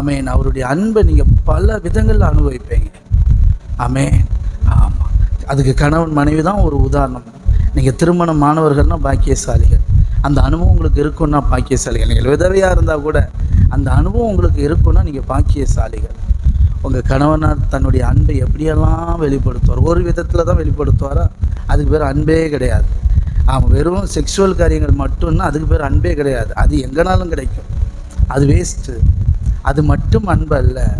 ஆமேன். அவருடைய அன்பை நீங்கள் பல விதங்களில் அனுபவிப்பீங்க. ஆமேன். ஆமாம் அதுக்கு கணவன் மனைவி தான் ஒரு உதாரணம். நீங்கள் திருமணம் மாணவர்கள்னால் பாக்கியசாலிகள். அந்த அனுபவம் உங்களுக்கு இருக்குன்னா பாக்கியசாலிகள். நீங்கள் விதவையாக இருந்தால் கூட அந்த அனுபவம் உங்களுக்கு இருக்குன்னா நீங்கள் பாக்கியசாலிகள். உங்கள் கணவனார் தன்னுடைய அன்பை எப்படியெல்லாம் வெளிப்படுத்துவார்? ஒரு விதத்தில் தான் வெளிப்படுத்துவாரா? அதுக்கு பேர் அன்பே கிடையாது. ஆமாம் வெறும் செக்ஷுவல் காரியங்கள் மட்டும்னா அதுக்கு பேர் அன்பே கிடையாது. அது எங்கேனாலும் கிடைக்கும். அது வேஸ்ட்டு அது மட்டும் அன்பு அல்ல.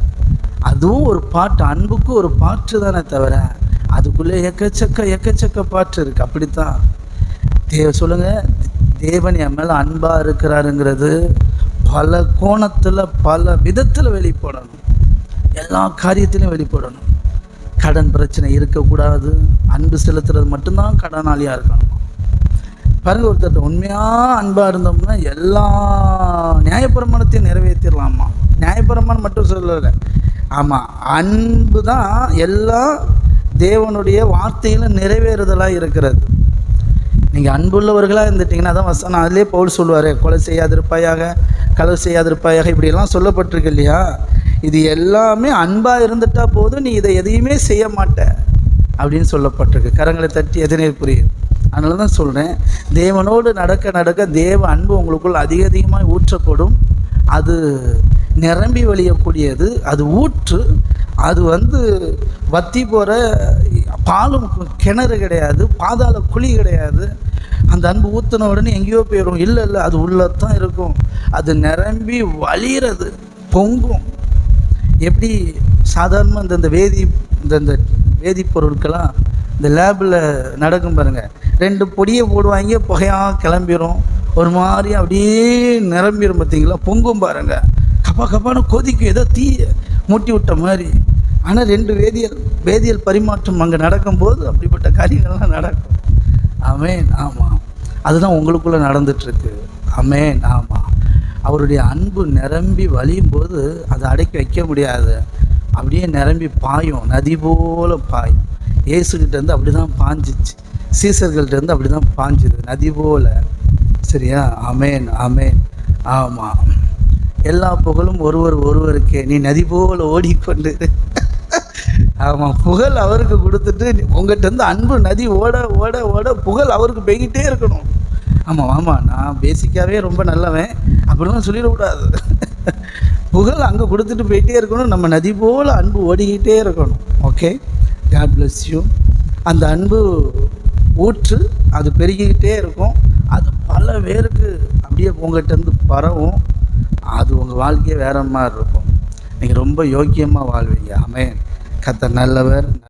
அதுவும் ஒரு பாட்டு அன்புக்கு ஒரு பாட்டு தானே தவிர அதுக்குள்ளே எக்கச்சக்க எக்கச்சக்க பாட்டு இருக்குது அப்படித்தான். தே சொல்லுங்க. தேவன் என் மேலே அன்பாக இருக்கிறாருங்கிறது பல கோணத்தில் பல விதத்தில் வெளிப்படணும். எல்லா காரியத்திலையும் வெளிப்படணும். கடன் பிரச்சனை இருக்கக்கூடாது. அன்பு செலுத்துறது மட்டும்தான் கடனாளியாக இருக்கணும். பாருங்க ஒருத்தர் உண்மையாக அன்பாக இருந்தோம்னா எல்லா நியாயப்பிரமாணத்தையும் நிறைவேற்றிடலாமா நியாயப்பிரமாணம் மட்டும் சொல்லலை. ஆமாம் அன்பு தான் எல்லா தேவனுடைய வார்த்தையிலும் நிறைவேறுதலாக இருக்கிறது. நீங்கள் அன்புள்ளவர்களாக இருந்துட்டீங்கன்னா தான் வசனம். அதிலே பவுல் சொல்லுவார் கொலை செய்யாதிருப்பாயாக களவு செய்யாதிருப்பாயாக. இப்படியெல்லாம் சொல்லப்பட்டிருக்கு இல்லையா? இது எல்லாமே அன்பாக இருந்துட்டா போதும் நீ இதை எதையுமே செய்ய மாட்ட அப்படின்னு சொல்லப்பட்டிருக்கு. கரங்களை தட்டி எதனே புரியுது. அதனால தான் சொல்கிறேன் தேவனோடு நடக்க நடக்க தேவ அன்பு உங்களுக்குள் அதிக அதிகமாக ஊற்றப்படும். அது நிரம்பி வழியக்கூடியது. அது ஊற்று அது வந்து வத்தி போகிற பாலும் கிணறு கிடையாது பாதாள குழி கிடையாது. அந்த அன்பு ஊற்றின உடனே எங்கேயோ போயிடும் இல்லை இல்லை அது உள்ளத்தான் இருக்கும். அது நிரம்பி வழிகிறது பொங்கும். எப்படி சாதாரணமாக இந்த இந்த வேதி இந்த இந்த வேதிப்பொருட்கள்லாம் இந்த லேபில் நடக்கும் பாருங்கள் ரெண்டு பொடியை போடுவாங்க புகையாக கிளம்பிடும் ஒரு மாதிரி அப்படியே நிரம்பிடும் பார்த்தீங்களா? பொங்கும் பாருங்கள் கப்பா கப்பான்னு கொதிக்கும் ஏதோ தீ மூட்டி விட்ட மாதிரி. ஆனால் ரெண்டு வேதியியல் வேதியியல் பரிமாற்றம் அங்கே நடக்கும்போது அப்படிப்பட்ட காரியங்கள்லாம் நடக்கும். அமேன் ஆமாம் அதுதான் உங்களுக்குள்ளே நடந்துட்டுருக்கு. அமேன் ஆமாம் அவருடைய அன்பு நிரம்பி வழியும் போது அதை அடக்கி வைக்க முடியாது. அப்படியே நிரம்பி பாயும். நதி போல் பாயும். இயேசுகிட்டேருந்து அப்படி தான் பாஞ்சிச்சு. சீசர்கள்ட்டேருந்து அப்படி தான் பாஞ்சுது. நதி போல். சரியா? அமேன் அமேன் ஆமாம் எல்லா புகழும் ஒருவர் ஒருவருக்கே. நீ நதி போல ஓடிக்கொண்டு. ஆமாம் புகழ் அவருக்கு கொடுத்துட்டு உங்கள்கிட்ட இருந்து அன்பு நதி ஓட ஓட ஓட புகழ் அவருக்கு பெய்கிட்டே இருக்கணும். ஆமாம் ஆமாம் நான் பேசிக்காகவே ரொம்ப நல்லவன். அப்படிலாம் சொல்லிடக்கூடாது. புகழ் அங்கே கொடுத்துட்டு போயிட்டே இருக்கணும். நம்ம நதி போல் அன்பு ஓடிக்கிட்டே இருக்கணும். ஓகே காட் பிளஸ் யூ அந்த அன்பு ஊற்று அது பெருகிக்கிட்டே இருக்கும். அது பல பேருக்கு அப்படியே உங்கள்கிட்ட இருந்து பரவும். அது உங்கள் வாழ்க்கையே வேற மாதிரி இருக்கும். நீங்கள் ரொம்ப யோக்கியமாக வாழ்வீங்க. ஆமென். கத்த நல்லவர்.